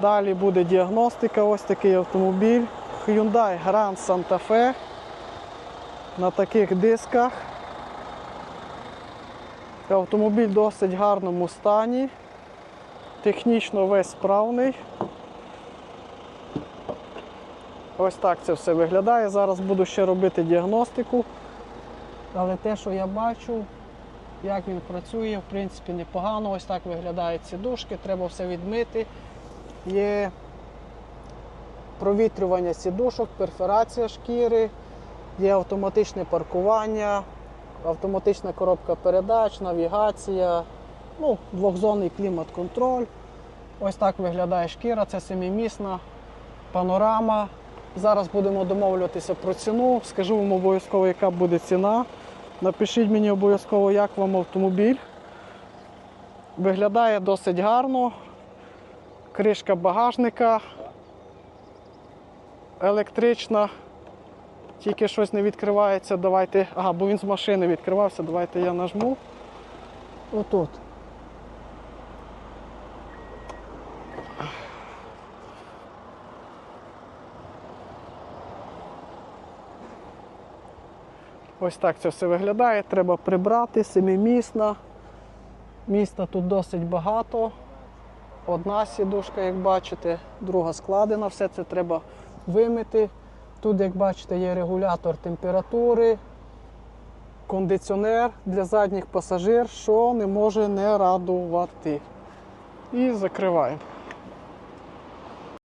Далі буде діагностика, ось такий автомобіль. Hyundai Grand Santa Fe на таких дисках. Автомобіль в досить гарному стані. Технічно весь справний. Ось так це все виглядає. Зараз буду ще робити діагностику. Але те, що я бачу, як він працює, в принципі, непогано. Ось так виглядають сідушки, треба все відмити. Є провітрювання сідушок, перфорація шкіри, є автоматичне паркування, автоматична коробка передач, навігація, ну, двохзонний клімат-контроль. Ось так виглядає шкіра, це семимісна панорама. Зараз будемо домовлюватися про ціну. Скажу вам обов'язково, яка буде ціна. Напишіть мені обов'язково, як вам автомобіль. Виглядає досить гарно. Кришка багажника електрична. Тільки щось не відкривається. Давайте. Ага, бо він з машини відкривався. Давайте я нажму. Отут. Ось так це все виглядає. Треба прибрати, семимісна. Міста тут досить багато. Одна сідушка, як бачите, друга складена, все це треба вимити. Тут, як бачите, є регулятор температури, кондиціонер для задніх пасажир, що не може не радувати. І закриваємо.